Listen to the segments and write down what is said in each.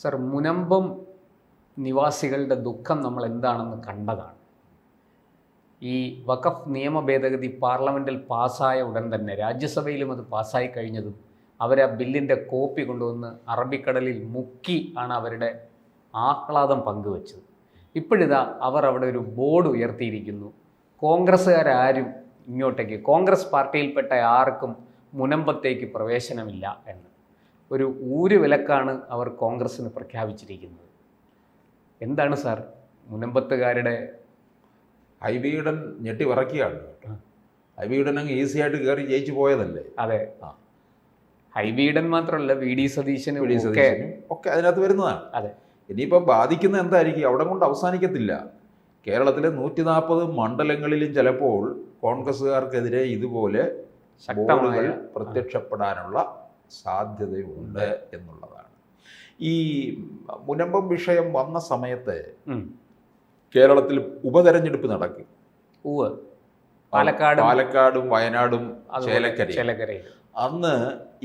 Sir Munambam നിവാസികളുടെ ദുഃഖം നമ്മൾ എന്താണെന്ന് കണ്ടതാണ്. ഈ വഖഫ് നിയമ ഭേദഗതി പാർലമെന്റിൽ പാസ്സായ ഉടൻ തന്നെ രാജ്യസഭയിലും അത് പാസ്സായി കഴിഞ്ഞതും അവർ ആ ബില്ലിന്റെ കോപ്പി കൊണ്ടുവന്ന് അറബിക്കടലിൽ മുക്കി ആണ് അവരുടെ ആഹ്ലാദം പങ്കുവച്ചത്. ഇപ്പോഴിതാ അവർ അവിടെ ഒരു ബോർഡ് ഉയർത്തിയിരിക്കുന്നു. കോൺഗ്രസ്സുകാരും ഇങ്ങോട്ടേക്ക് കോൺഗ്രസ് പാർട്ടിയിൽപ്പെട്ട ആർക്കും മുനമ്പത്തേക്ക് പ്രവേശനമില്ല എന്ന്. ഒരു ഊരുവിലക്കാണ് അവർ കോൺഗ്രസ്സിന് പ്രഖ്യാപിച്ചിരിക്കുന്നത്. എന്താണ് സാർ മുനമ്പത്തുകാരുടെ ഐ ബി ഉടൻ ഞെട്ടി വിറക്കുകയാണ്. ഉടൻ അങ്ങ് ഈസി ആയിട്ട് കയറി ജയിച്ചു പോയതല്ലേ? അതെ. ആ. ഉടൻ മാത്രമല്ല വി ഡി സതീശനും വി ഡി സതീശനും ഒക്കെ അതിനകത്ത് വരുന്നതാണ്. അതെ. ഇനിയിപ്പോൾ ബാധിക്കുന്ന എന്തായിരിക്കും? അവിടെ കൊണ്ട് അവസാനിക്കത്തില്ല. കേരളത്തിലെ നൂറ്റി നാൽപ്പത് മണ്ഡലങ്ങളിലും ചിലപ്പോൾ കോൺഗ്രസ്സുകാർക്കെതിരെ ഇതുപോലെ ശക്തമായ പ്രത്യക്ഷപ്പെടാനുള്ള സാധ്യതയുണ്ട് എന്നുള്ളതാണ്. ഈ മുനമ്പം വിഷയം വന്ന സമയത്ത് കേരളത്തിൽ ഉപതെരഞ്ഞെടുപ്പ് നടക്കും. പാലക്കാട് പാലക്കാടും വയനാടും ചേലക്കര അന്ന്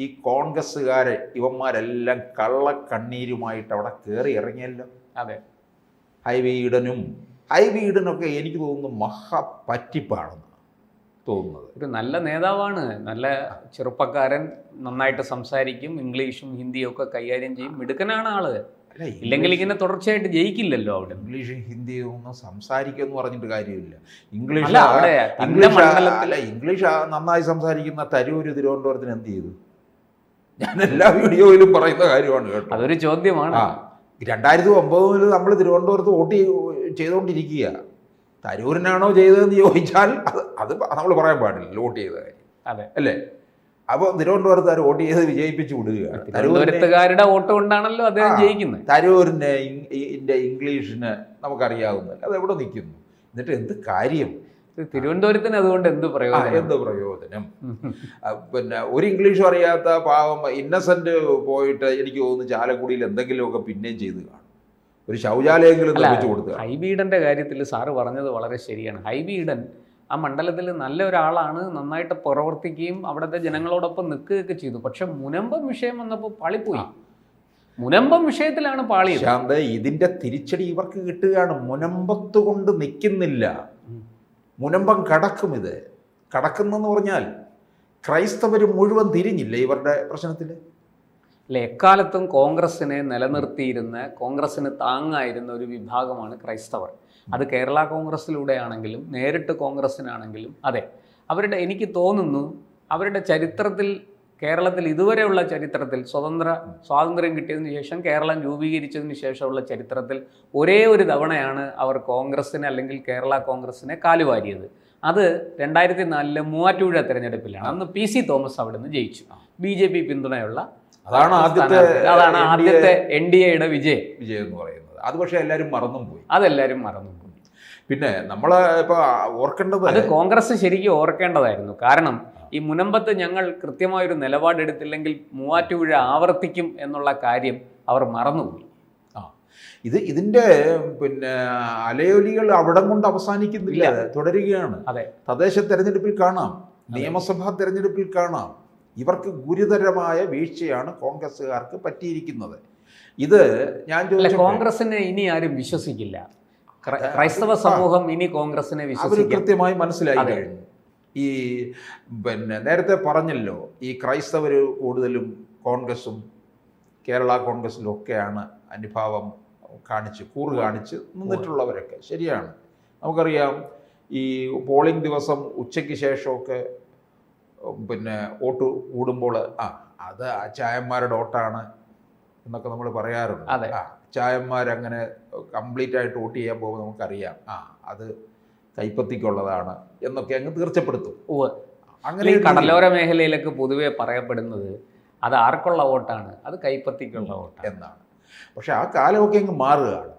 ഈ കോൺഗ്രസ്സുകാരെ ഇവന്മാരെല്ലാം കള്ളക്കണ്ണീരുമായിട്ട് അവിടെ കയറി ഇറങ്ങിയല്ലോ. അതെ. ഹൈവേ ഈഡനും ഹൈവേ ഈഡനൊക്കെ എനിക്ക് തോന്നുന്നു മഹാ പറ്റിപ്പാണെന്ന്. തോന്നുന്നത്. ഒരു നല്ല നേതാവാണ്. നല്ല ചെറുപ്പക്കാരൻ നന്നായിട്ട് സംസാരിക്കും ഇംഗ്ലീഷും ഹിന്ദിയും ഒക്കെ കൈകാര്യം ചെയ്യും. മിടുക്കനാണ് ആൾ. അല്ല ഇല്ലെങ്കിൽ ഇങ്ങനെ തുടർച്ചയായിട്ട് ജയിക്കില്ലല്ലോ അവിടെ. ഇംഗ്ലീഷും ഹിന്ദിയും ഒന്നും സംസാരിക്കും എന്ന് പറഞ്ഞിട്ട് കാര്യമില്ല. ഇംഗ്ലീഷ് അല്ല ഇംഗ്ലീഷ് നന്നായി സംസാരിക്കുന്ന തരൂര് തിരുവനന്തപുരത്തിന് എന്ത് ചെയ്തു? ഞാൻ എല്ലാ വീഡിയോയിലും പറയുന്ന കാര്യമാണ് കേട്ടോ. അതൊരു ചോദ്യമാണ്. രണ്ടായിരത്തി ഒമ്പത് മുതൽ നമ്മൾ തിരുവനന്തപുരത്ത് വോട്ട് ചെയ്തുകൊണ്ടിരിക്കുക തരൂരിനാണോ ചെയ്തതെന്ന് ചോദിച്ചാൽ അത് അത് നമ്മൾ പറയാൻ പാടില്ല. വോട്ട് ചെയ്ത കാര്യം. അതെ. അല്ലേ? അപ്പോൾ തിരുവനന്തപുരത്തുകാർ വോട്ട് ചെയ്ത് വിജയിപ്പിച്ചു വിടുകയാണ് തിരുവനന്തപുരത്തുകാരുടെ വോട്ട് കൊണ്ടാണല്ലോ അദ്ദേഹം. ജയിക്കുന്നത് തരൂരിന്റെ ഇംഗ്ലീഷിന് നമുക്കറിയാവുന്ന അത് എവിടെ നിൽക്കുന്നു? എന്നിട്ട് എന്ത് കാര്യം? തിരുവനന്തപുരത്തിന് അതുകൊണ്ട് എന്ത് പ്രയോജനം? എന്ത് പ്രയോജനം? പിന്നെ ഒരു ഇംഗ്ലീഷും അറിയാത്ത പാവം ഇന്നസെന്റ് പോയിട്ട് എനിക്ക് തോന്നുന്നു ചാലക്കുടിയിൽ എന്തെങ്കിലുമൊക്കെ പിന്നെയും ചെയ്ത് കാണും. ഒരു ശൗചാലയെങ്കിലും നിർമ്മിച്ചു കൊടുക്കുക ഹൈബീഡന്റെ കാര്യത്തിൽ സാറ് പറഞ്ഞത് വളരെ ശരിയാണ്. ഹൈബീഡൻ ആ മണ്ഡലത്തിൽ നല്ല ഒരാളാണ് നന്നായിട്ട് പ്രവർത്തിക്കുകയും അവിടുത്തെ ജനങ്ങളോടൊപ്പം നിൽക്കുകയൊക്കെ ചെയ്തു. പക്ഷെ മുനമ്പം വിഷയം വന്നപ്പോൾ പാളിപ്പോയി. മുനമ്പം വിഷയത്തിലാണ് പാളി ശാന്ത ഇതിന്റെ തിരിച്ചടി ഇവർക്ക് കിട്ടുകയാണ്. മുനമ്പത്ത് കൊണ്ട് നിൽക്കുന്നില്ല. മുനമ്പം കടക്കും ഇത്. കടക്കുന്നെന്ന് പറഞ്ഞാൽ ക്രൈസ്തവർ മുഴുവൻ തിരിഞ്ഞില്ല ഇവരുടെ പ്രശ്നത്തിൽ? അല്ല എക്കാലത്തും കോൺഗ്രസിനെ നിലനിർത്തിയിരുന്ന കോൺഗ്രസിന് താങ്ങായിരുന്ന ഒരു വിഭാഗമാണ് ക്രൈസ്തവർ. അത് കേരള കോൺഗ്രസിലൂടെയാണെങ്കിലും നേരിട്ട് കോൺഗ്രസ്സിനാണെങ്കിലും അതെ. അവരുടെ എനിക്ക് തോന്നുന്നു അവരുടെ ചരിത്രത്തിൽ കേരളത്തിൽ ഇതുവരെയുള്ള ചരിത്രത്തിൽ സ്വതന്ത്ര സ്വാതന്ത്ര്യം കിട്ടിയതിന് ശേഷം കേരളം രൂപീകരിച്ചതിന് ശേഷമുള്ള ചരിത്രത്തിൽ ഒരേ ഒരു തവണയാണ് അവർ കോൺഗ്രസ്സിനെ അല്ലെങ്കിൽ കേരള കോൺഗ്രസ്സിനെ കാലുവാരിയത്. അത് രണ്ടായിരത്തി നാലിലെ മൂവാറ്റുപുഴ തെരഞ്ഞെടുപ്പിലാണ്. അന്ന് പി സി തോമസ് അവിടെ നിന്ന് ജയിച്ചു ബി ജെ പി പിന്തുണയുള്ള അതാണ് ആദ്യത്തെ അതാണ് ആദ്യത്തെ എൻ ഡി എയുടെ വിജയം. വിജയം എന്ന് പറയുന്നത്. അത് പക്ഷേ എല്ലാവരും മറന്നും പോയി അതെല്ലാവരും പോയി പിന്നെ നമ്മൾ ഇപ്പോൾ ഓർക്കേണ്ടത് അത് കോൺഗ്രസ് ശരിക്കും ഓർക്കേണ്ടതായിരുന്നു. കാരണം ഈ മുനമ്പത്ത് ഞങ്ങൾ കൃത്യമായൊരു നിലപാടെടുത്തില്ലെങ്കിൽ മൂവാറ്റുപുഴ ആവർത്തിക്കും എന്നുള്ള കാര്യം അവർ മറന്നുപോയി. ആ. ഇത് ഇതിന്റെ പിന്നെ അലയൊലികൾ അവിടം കൊണ്ട് അവസാനിക്കുന്നില്ല. തുടരുകയാണ്. അതെ. തദ്ദേശ തെരഞ്ഞെടുപ്പിൽ കാണാം. നിയമസഭാ തെരഞ്ഞെടുപ്പിൽ കാണാം. ഇവർക്ക് ഗുരുതരമായ വീഴ്ചയാണ് കോൺഗ്രസ്സുകാർക്ക് പറ്റിയിരിക്കുന്നത്. ഇത് ഞാൻ കോൺഗ്രസിനെ ഇനി ആരും വിശ്വസിക്കില്ല. ക്രൈസ്തവ സമൂഹം ഇനി കോൺഗ്രസിനെ അവർ വിശ്വസിക്കും കൃത്യമായി മനസ്സിലായി കഴിഞ്ഞു. ഈ പിന്നെ നേരത്തെ പറഞ്ഞല്ലോ ഈ ക്രൈസ്തവർ കൂടുതലും കോൺഗ്രസും കേരള കോൺഗ്രസിലും ഒക്കെയാണ് അനുഭാവം കാണിച്ച് കൂറ് കാണിച്ച് നിന്നിട്ടുള്ളവരൊക്കെ. ശരിയാണ്. നമുക്കറിയാം ഈ പോളിംഗ് ദിവസം ഉച്ചയ്ക്ക് ശേഷമൊക്കെ പിന്നെ വോട്ട് കൂടുമ്പോൾ ആ അത് ആ ചായന്മാരുടെ വോട്ടാണ് എന്നൊക്കെ നമ്മൾ പറയാറുണ്ട്. അതെ. ആ ചായന്മാരങ്ങനെ കംപ്ലീറ്റ് ആയിട്ട് വോട്ട് ചെയ്യാൻ പോകുമ്പോൾ നമുക്കറിയാം. ആ അത് കൈപ്പത്തിക്കുള്ളതാണ് എന്നൊക്കെ അങ്ങ് തീർച്ചപ്പെടുത്തും. ഓ അങ്ങനെ കടലോര മേഖലയിലൊക്കെ പൊതുവെ പറയപ്പെടുന്നത് അത് ആർക്കുള്ള വോട്ടാണ്? അത് കൈപ്പത്തിക്കുള്ള വോട്ട് എന്നാണ്. പക്ഷെ ആ കാലമൊക്കെ അങ്ങ് മാറുകയാണ്.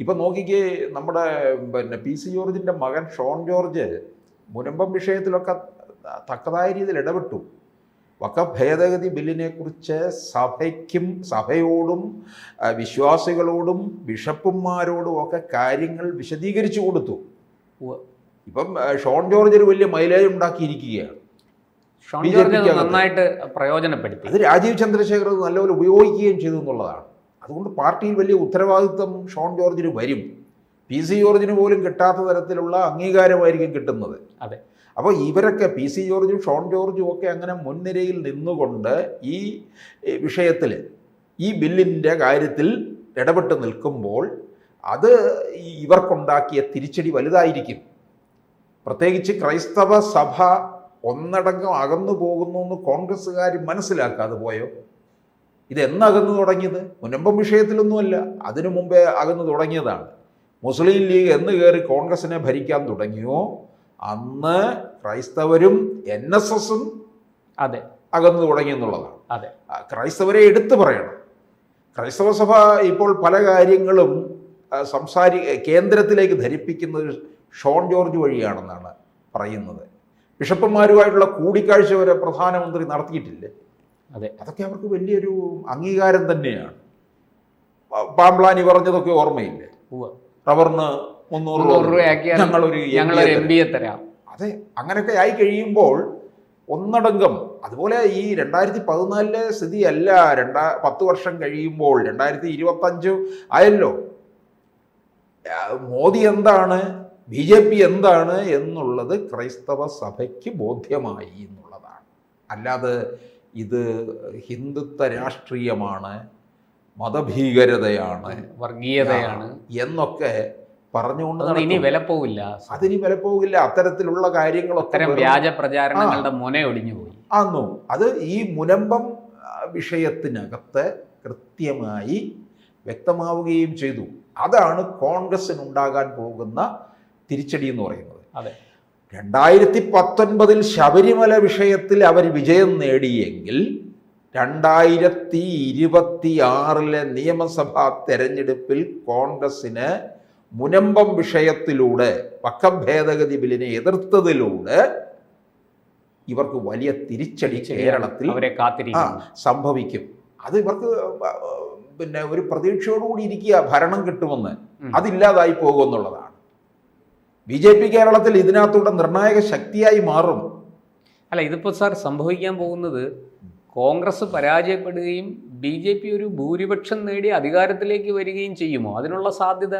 ഇപ്പം നോക്കിക്കേ നമ്മുടെ പിന്നെ പി സി ജോർജിന്റെ മകൻ ഷോൺ ജോർജ് മുനമ്പം വിഷയത്തിലൊക്കെ തക്കതായ രീതിയിൽ ഇടപെട്ടു. വക്ക ഭേദഗതി ബില്ലിനെക്കുറിച്ച് സഭയ്ക്കും സഭയോടും വിശ്വാസികളോടും ബിഷപ്പുമാരോടും ഒക്കെ കാര്യങ്ങൾ വിശദീകരിച്ചു കൊടുത്തു. ഇപ്പം ഷോൺ ജോർജ് ഒരു വലിയ മൈലേജ് ഉണ്ടാക്കിയിരിക്കുകയാണ്. നന്നായിട്ട് പ്രയോജനപ്പെടുത്തി. അത് രാജീവ് ചന്ദ്രശേഖർ നല്ലപോലെ ഉപയോഗിക്കുകയും ചെയ്തു എന്നുള്ളതാണ്. അതുകൊണ്ട് പാർട്ടിയിൽ വലിയ ഉത്തരവാദിത്വം ഷോൺ ജോർജിന് വരും. പി സി ജോർജിന് പോലും കിട്ടാത്ത തരത്തിലുള്ള അംഗീകാരമായിരിക്കും കിട്ടുന്നത്. അതെ. അപ്പോൾ ഇവരൊക്കെ പി സി ജോർജും ഷോൺ ജോർജും ഒക്കെ അങ്ങനെ മുൻനിരയിൽ നിന്നുകൊണ്ട് ഈ വിഷയത്തിൽ ഈ ബില്ലിന്റെ കാര്യത്തിൽ ഇടപെട്ട് നിൽക്കുമ്പോൾ അത് ഇവർക്കുണ്ടാക്കിയ തിരിച്ചടി വലുതായിരിക്കും. പ്രത്യേകിച്ച് ക്രൈസ്തവ സഭ ഒന്നടങ്കം അകന്നു പോകുന്നു എന്ന് കോൺഗ്രസ്സുകാർ മനസ്സിലാക്കാതെ പോയോ? ഇത് എന്നകന്നു തുടങ്ങിയത്? മുനമ്പം വിഷയത്തിലൊന്നുമല്ല. അതിനു മുമ്പേ അകന്നു തുടങ്ങിയതാണ്. മുസ്ലിം ലീഗ് എന്ന് കയറി കോൺഗ്രസിനെ ഭരിക്കാൻ തുടങ്ങിയോ? അന്ന് ക്രൈസ്തവരും എൻ എസ് എസും അതെ. അകന്നു തുടങ്ങി എന്നുള്ളതാണ്. അതെ. ക്രൈസ്തവരെ എടുത്തു പറയണം. ക്രൈസ്തവ സഭ ഇപ്പോൾ പല കാര്യങ്ങളും സംസാരി കേന്ദ്രത്തിലേക്ക് ധരിപ്പിക്കുന്നത് ഷോൺ ജോർജ് വഴിയാണെന്നാണ് പറയുന്നത്. ബിഷപ്പന്മാരുമായിട്ടുള്ള കൂടിക്കാഴ്ച വരെ പ്രധാനമന്ത്രി നടത്തിയിട്ടില്ലേ? അതെ. അതൊക്കെ അവർക്ക് വലിയൊരു അംഗീകാരം തന്നെയാണ്. പാംപ്ലാനി പറഞ്ഞതൊക്കെ ഓർമ്മയില്ലേ. റബ്ബറിന് മുന്നൂറ് മുന്നൂറ് രൂപയാക്കിയാൽ ഞങ്ങളൊരു എ തരാം. അതെ അങ്ങനെയൊക്കെ ആയി കഴിയുമ്പോൾ ഒന്നടങ്കം അതുപോലെ ഈ രണ്ടായിരത്തി പതിനാലിലെ സ്ഥിതി അല്ല രണ്ടാ പത്ത് വർഷം കഴിയുമ്പോൾ രണ്ടായിരത്തി ഇരുപത്തഞ്ച് ആയല്ലോ. മോദി എന്താണ് ബി ജെ പി എന്താണ് എന്നുള്ളത് ക്രൈസ്തവ സഭയ്ക്ക് ബോധ്യമായി എന്നുള്ളതാണ്. അല്ലാതെ ഇത് ഹിന്ദുത്വ രാഷ്ട്രീയമാണ് മതഭീകരതയാണ് വർഗീയതയാണ്. എന്നൊക്കെ പറഞ്ഞുകൊണ്ട് ഇനി വില പോകില്ല അതിനി വില പോകില്ല അത്തരത്തിലുള്ള കാര്യങ്ങളൊക്കെ അത്തരം വ്യാജ പ്രചാരണങ്ങളുടെ മുന ഒടിഞ്ഞു പോയി ആന്നു? അത് ഈ മുനമ്പം വിഷയത്തിനകത്ത് കൃത്യമായി വ്യക്തമാവുകയും ചെയ്തു. അതാണ് കോൺഗ്രസിനുണ്ടാകാൻ പോകുന്ന തിരിച്ചടി എന്ന് പറയുന്നത്. അതെ. രണ്ടായിരത്തി പത്തൊൻപതിൽ ശബരിമല വിഷയത്തിൽ അവർ വിജയം നേടിയെങ്കിൽ രണ്ടായിരത്തി ഇരുപത്തി ആറിലെ നിയമസഭാ തെരഞ്ഞെടുപ്പിൽ കോൺഗ്രസിന് മുനമ്പം വിഷയത്തിലൂടെ പക്കഭേദഗതി ബില്ലിനെ എതിർത്തതിലൂടെ ഇവർക്ക് വലിയ തിരിച്ചടി കേരളത്തിൽ സംഭവിക്കും. അത് ഇവർക്ക് പിന്നെ ഒരു പ്രതീക്ഷയോടുകൂടി ഇരിക്കുക ഭരണം കിട്ടുമെന്ന്. അതില്ലാതായി പോകുമെന്നുള്ളതാണ്. ബി ജെ പി കേരളത്തിൽ ഇതിനകത്തൂടെ നിർണായക ശക്തിയായി മാറും. അല്ല ഇതിപ്പോൾ സാർ സംഭവിക്കാൻ പോകുന്നത് കോൺഗ്രസ് പരാജയപ്പെടുകയും ബി ജെ പി ഒരു ഭൂരിപക്ഷം നേടി അധികാരത്തിലേക്ക് വരികയും ചെയ്യുമോ? അതിനുള്ള സാധ്യത?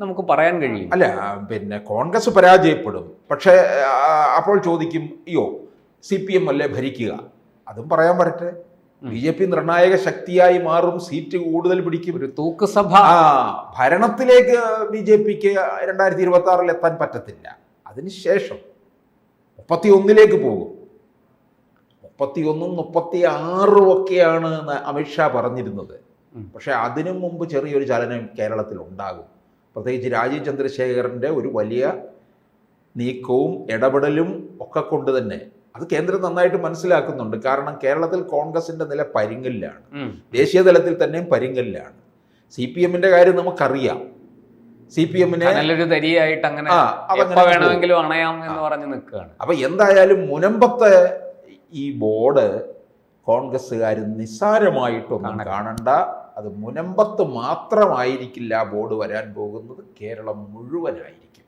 നമുക്ക് പറയാൻ കഴിയും അല്ല പിന്നെ കോൺഗ്രസ് പരാജയപ്പെടും. പക്ഷേ അപ്പോൾ ചോദിക്കും അയ്യോ സി പി എം അല്ലേ ഭരിക്കുക? അതും പറയാൻ വരട്ടെ. ബി ജെ പി നിർണായക ശക്തിയായി മാറും സീറ്റ് കൂടുതൽ പിടിക്കും. ഒരു തൂക്കുസഭ. ആ ഭരണത്തിലേക്ക് ബി ജെ പിക്ക് രണ്ടായിരത്തി ഇരുപത്തി ആറിൽ എത്താൻ പറ്റത്തില്ല. അതിനുശേഷം മുപ്പത്തി ഒന്നിലേക്ക് പോകും. മുപ്പത്തി ഒന്നും മുപ്പത്തി ആറും ഒക്കെയാണ് അമിത്ഷാ പറഞ്ഞിരുന്നത്. പക്ഷേ അതിനു മുമ്പ് ചെറിയൊരു ചലനം കേരളത്തിൽ ഉണ്ടാകും പ്രത്യേകിച്ച് രാജീവ് ചന്ദ്രശേഖരന്റെ ഒരു വലിയ നീക്കവും ഇടപെടലും ഒക്കെ കൊണ്ട് തന്നെ അത് കേന്ദ്രം നന്നായിട്ട് മനസ്സിലാക്കുന്നുണ്ട്. കാരണം കേരളത്തിൽ കോൺഗ്രസിന്റെ നില പരിങ്ങലിലാണ്. ദേശീയ തലത്തിൽ തന്നെയും പരിങ്ങലിലാണ്. സി പി എമ്മിന്റെ കാര്യം നമുക്കറിയാം. സി പി എമ്മിനെ നല്ലൊരു തരിയായിട്ട് അങ്ങനെ വേണമെങ്കിലും അണയാം എന്ന് പറഞ്ഞ് നിൽക്കുകയാണ്. അപ്പൊ എന്തായാലും മുനമ്പത്തെ ഈ ബോർഡ് കോൺഗ്രസ്സുകാർ നിസ്സാരമായിട്ടൊന്നും കാണണ്ട. അത് മുനമ്പത്ത് മാത്രമായിരിക്കില്ല ബോർഡ് വരാൻ പോകുന്നത്. കേരളം മുഴുവനായിരിക്കും.